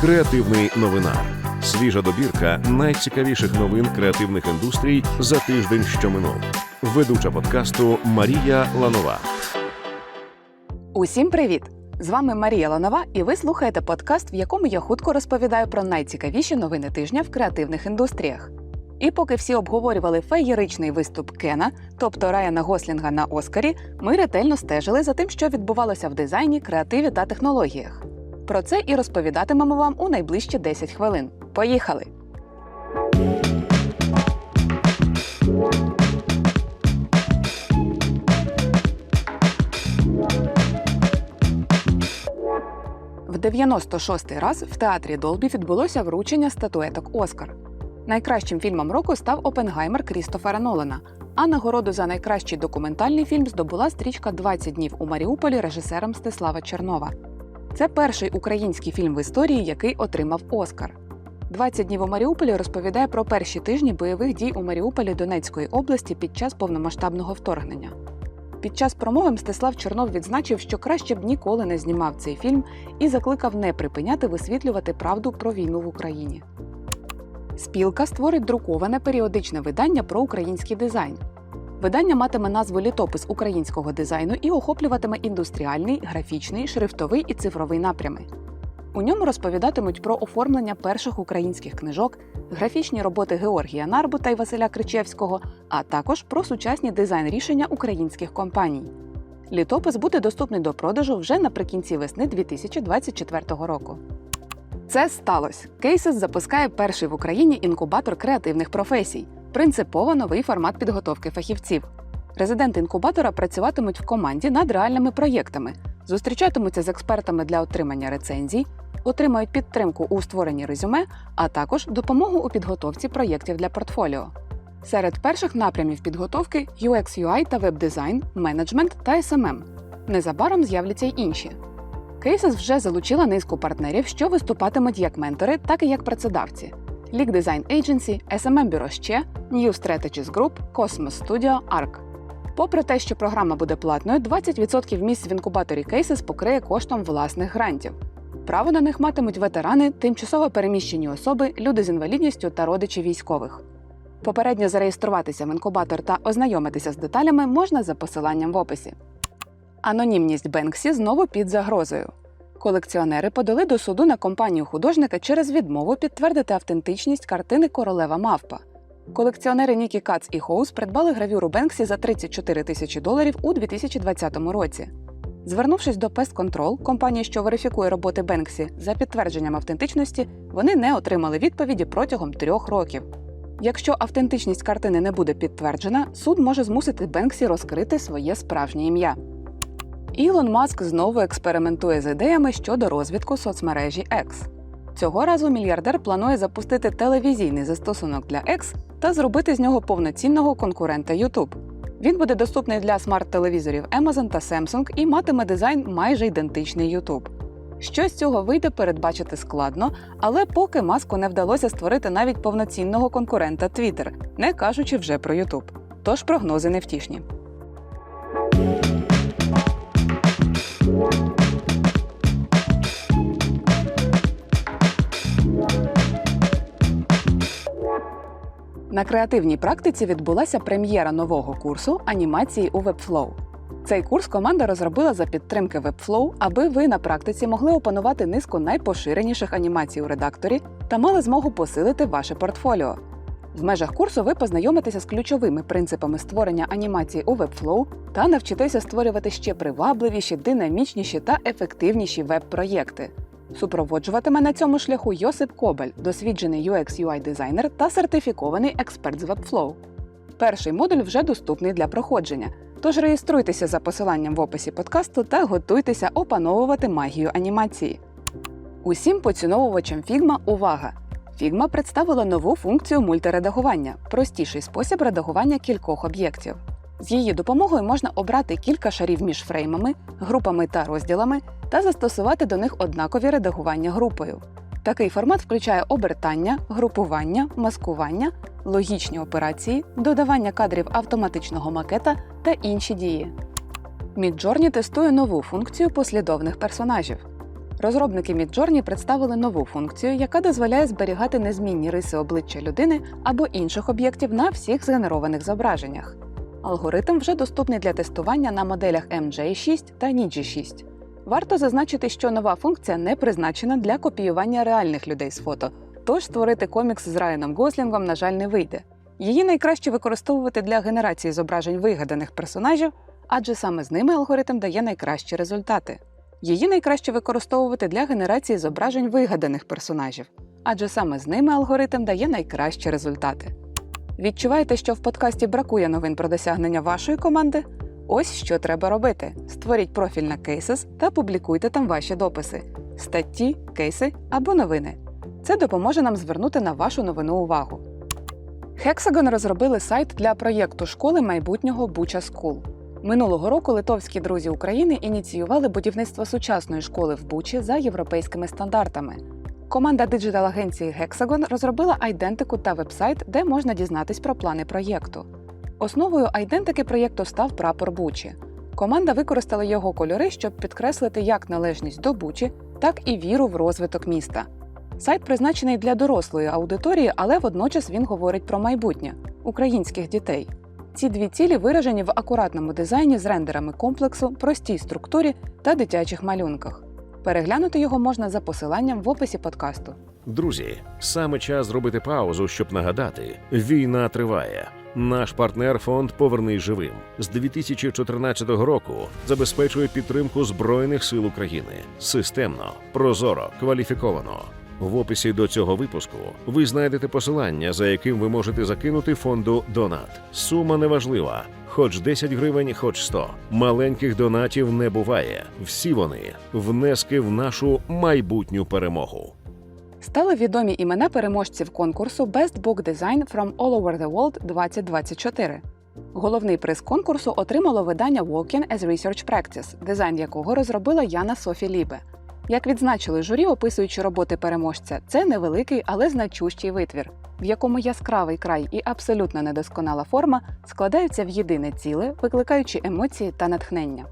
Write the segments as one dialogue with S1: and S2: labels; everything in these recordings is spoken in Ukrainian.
S1: Креативний новинар. Свіжа добірка найцікавіших новин креативних індустрій за тиждень, що минув. Ведуча подкасту Марія Ланова.
S2: Усім привіт! З вами Марія Ланова, і ви слухаєте подкаст, в якому я хутко розповідаю про найцікавіші новини тижня в креативних індустріях. І поки всі обговорювали феєричний виступ Кена, тобто Райана Гослінга на Оскарі, ми ретельно стежили за тим, що відбувалося в дизайні, креативі та технологіях. Про це і розповідатимемо вам у найближчі 10 хвилин. Поїхали! В 96-й раз в театрі Долбі відбулося вручення статуеток Оскар. Найкращим фільмом року став Опенгаймер Крістофера Нолана. А нагороду за найкращий документальний фільм здобула стрічка «20 днів у Маріуполі режисера Мстислава Чернова. Це перший український фільм в історії, який отримав Оскар. «20 днів у Маріуполі розповідає про перші тижні бойових дій у Маріуполі Донецької області під час повномасштабного вторгнення. Під час промови Мстислав Чернов відзначив, що краще б ніколи не знімав цей фільм і закликав не припиняти висвітлювати правду про війну в Україні. Спілка створить друковане періодичне видання про український дизайн. Видання матиме назву Літопис українського дизайну і охоплюватиме індустріальний, графічний, шрифтовий і цифровий напрями. У ньому розповідатимуть про оформлення перших українських книжок, графічні роботи Георгія Нарбута і Василя Кричевського, а також про сучасні дизайн-рішення українських компаній. Літопис буде доступний до продажу вже наприкінці весни 2024 року. Це сталося. Кейсес запускає перший в Україні інкубатор креативних професій, принципово новий формат підготовки фахівців. Резиденти інкубатора працюватимуть в команді над реальними проєктами, зустрічатимуться з експертами для отримання рецензій, отримають підтримку у створенні резюме, а також допомогу у підготовці проєктів для портфоліо. Серед перших напрямів підготовки UX UI та веб-дизайн, менеджмент та SMM. Незабаром з'являться й інші. Кейсес вже залучила низку партнерів, що виступатимуть як ментори, так і як працедавці: Leak Design Agency, SMM Бюро ще, New Strategies Group, Cosmos Studio, ARC. Попри те, що програма буде платною, 20% місць в інкубаторі Кейсес покриє коштом власних грантів. Право на них матимуть ветерани, тимчасово переміщені особи, люди з інвалідністю та родичі військових. Попередньо зареєструватися в інкубатор та ознайомитися з деталями можна за посиланням в описі. Анонімність Бенксі знову під загрозою. Колекціонери подали до суду на компанію художника через відмову підтвердити автентичність картини Королева мавпа. Колекціонери Нікі Кац і Хоус придбали гравюру Бенксі за 34 тисячі доларів у 2020 році. Звернувшись до Pest Control, компанії, що верифікує роботи Бенксі, за підтвердженням автентичності, вони не отримали відповіді протягом трьох років. Якщо автентичність картини не буде підтверджена, суд може змусити Бенксі розкрити своє справжнє ім'я. Ілон Маск знову експериментує з ідеями щодо розвитку соцмережі X. Цього разу мільярдер планує запустити телевізійний застосунок для X та зробити з нього повноцінного конкурента YouTube. Він буде доступний для смарт-телевізорів Amazon та Samsung і матиме дизайн майже ідентичний YouTube. Що з цього вийде, передбачити складно, але поки маску не вдалося створити навіть повноцінного конкурента Twitter, не кажучи вже про YouTube. Тож прогнози невтішні. На креативній практиці відбулася прем'єра нового курсу анімації у Webflow. Цей курс команда розробила за підтримки Webflow, аби ви на практиці могли опанувати низку найпоширеніших анімацій у редакторі та мали змогу посилити ваше портфоліо. В межах курсу ви познайомитеся з ключовими принципами створення анімації у Webflow та навчитеся створювати ще привабливіші, динамічніші та ефективніші веб-проєкти. Супроводжуватиме на цьому шляху Йосип Кобель, досвідчений UX UI дизайнер та сертифікований експерт з Webflow. Перший модуль вже доступний для проходження, тож реєструйтеся за посиланням в описі подкасту та готуйтеся опановувати магію анімації. Усім поціновувачам Figma увага! Figma представила нову функцію мультиредагування простіший спосіб редагування кількох об'єктів. З її допомогою можна обрати кілька шарів між фреймами, групами та розділами та застосувати до них однакові редагування групою. Такий формат включає обертання, групування, маскування, логічні операції, додавання кадрів автоматичного макета та інші дії. Midjourney тестує нову функцію послідовних персонажів. Розробники Midjourney представили нову функцію, яка дозволяє зберігати незмінні риси обличчя людини або інших об'єктів на всіх згенерованих зображеннях. Алгоритм вже доступний для тестування на моделях MJ6 та Niji6. Варто зазначити, що нова функція не призначена для копіювання реальних людей з фото, тож створити комікс з Райаном Гослінгом, на жаль, не вийде. Її найкраще використовувати для генерації зображень вигаданих персонажів, адже саме з ними алгоритм дає найкращі результати. Її найкраще використовувати для генерації зображень вигаданих персонажів, адже саме з ними алгоритм дає найкращі результати. Відчуваєте, що в подкасті бракує новин про досягнення вашої команди? Ось що треба робити: створіть профіль на Cases та публікуйте там ваші дописи, статті, кейси або новини. Це допоможе нам звернути на вашу новину увагу. Hexagon розробили сайт для проєкту школи майбутнього Буча School. Минулого року литовські друзі України ініціювали будівництво сучасної школи в Бучі за європейськими стандартами. Команда диджитал-агенції Hexagon розробила айдентику та вебсайт, де можна дізнатись про плани проєкту. Основою айдентики проєкту став прапор Бучі. Команда використала його кольори, щоб підкреслити як належність до Бучі, так і віру в розвиток міста. Сайт призначений для дорослої аудиторії, але водночас він говорить про майбутнє українських дітей. Ці дві цілі виражені в акуратному дизайні з рендерами комплексу, простій структурі та дитячих малюнках. Переглянути його можна за посиланням в описі подкасту.
S1: Друзі, саме час зробити паузу, щоб нагадати: війна триває. Наш партнер фонд Повернись живим з 2014 року забезпечує підтримку збройних сил України системно, прозоро, кваліфіковано. В описі до цього випуску ви знайдете посилання, за яким ви можете закинути фонду Донат. Сума неважлива, хоч 10 гривень, хоч 100. Маленьких донатів не буває. Всі вони внески в нашу майбутню перемогу.
S2: Стали відомі імена переможців конкурсу Best Book Design from All Over the World 2024. Головний приз конкурсу отримало видання Walking as Research Practice, дизайн якого розробила Яна Софі Лібе. Як відзначили журі, описуючи роботи переможця, це невеликий, але значущий витвір, в якому яскравий край і абсолютно недосконала форма складаються в єдине ціле, викликаючи емоції та натхнення.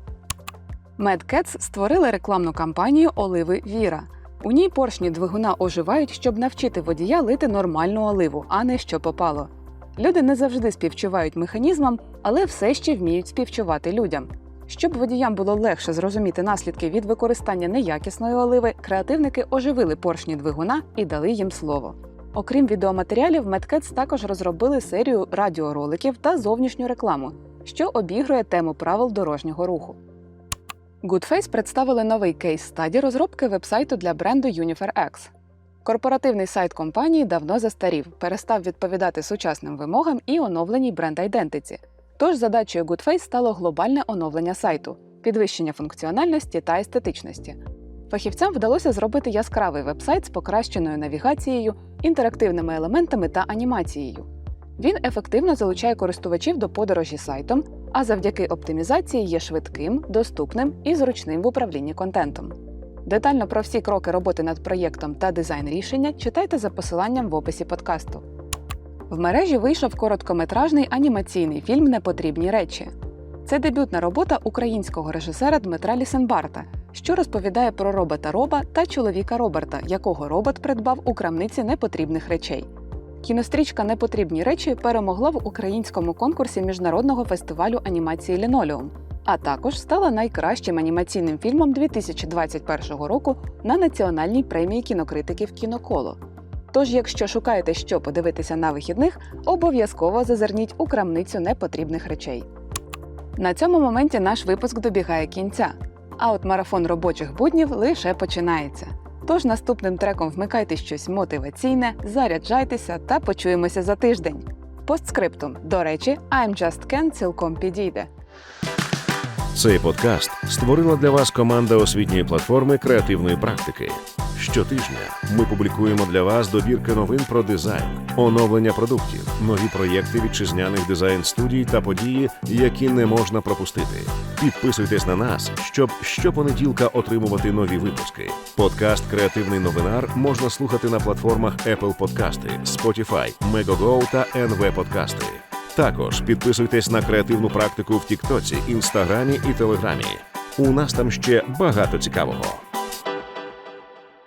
S2: Mad Cats створили рекламну кампанію Оливи Віра. У ній поршні двигуна оживають, щоб навчити водія лити нормальну оливу, а не що попало. Люди не завжди співчувають механізмам, але все ще вміють співчувати людям. Щоб водіям було легше зрозуміти наслідки від використання неякісної оливи, креативники оживили поршні двигуна і дали їм слово. Окрім відеоматеріалів, Medcats також розробили серію радіороликів та зовнішню рекламу, що обігрує тему правил дорожнього руху. Goodface представили новий кейс-стаді розробки вебсайту для бренду UniFairX. Корпоративний сайт компанії давно застарів, перестав відповідати сучасним вимогам і оновленій бренд-айдентиці. Тож задачею Goodface стало глобальне оновлення сайту, підвищення функціональності та естетичності. Фахівцям вдалося зробити яскравий вебсайт з покращеною навігацією, інтерактивними елементами та анімацією. Він ефективно залучає користувачів до подорожі сайтом, а завдяки оптимізації є швидким, доступним і зручним в управлінні контентом. Детально про всі кроки роботи над проєктом та дизайн рішення читайте за посиланням в описі подкасту. В мережі вийшов короткометражний анімаційний фільм Непотрібні речі. Це дебютна робота українського режисера Дмитра Лісенбарта, що розповідає про робота Роба та чоловіка Роберта, якого робот придбав у крамниці непотрібних речей. Кінострічка Непотрібні речі перемогла в українському конкурсі міжнародного фестивалю анімації Лінолеум, а також стала найкращим анімаційним фільмом 2021 року на національній премії кінокритиків Кіноколо. Тож, якщо шукаєте, що подивитися на вихідних, обов'язково зазирніть у крамницю непотрібних речей. На цьому моменті наш випуск добігає кінця, а от марафон робочих буднів лише починається. Тож наступним треком вмикайте щось мотиваційне, заряджайтеся та почуємося за тиждень. Постскриптум. До речі, I'm Just Ken цілком підійде.
S1: Цей подкаст створила для вас команда освітньої платформи креативної практики. Щотижня ми публікуємо для вас добірки новин про дизайн, оновлення продуктів, нові проєкти вітчизняних дизайн студій та події, які не можна пропустити. Підписуйтесь на нас, щоб щопонеділка отримувати нові випуски. Подкаст Креативний новинар можна слухати на платформах Apple Подкасти, Spotify, Megogo та NV Подкасти. Також підписуйтесь на креативну практику в Тіктоці, Інстаграмі і Телеграмі. У нас там ще багато цікавого.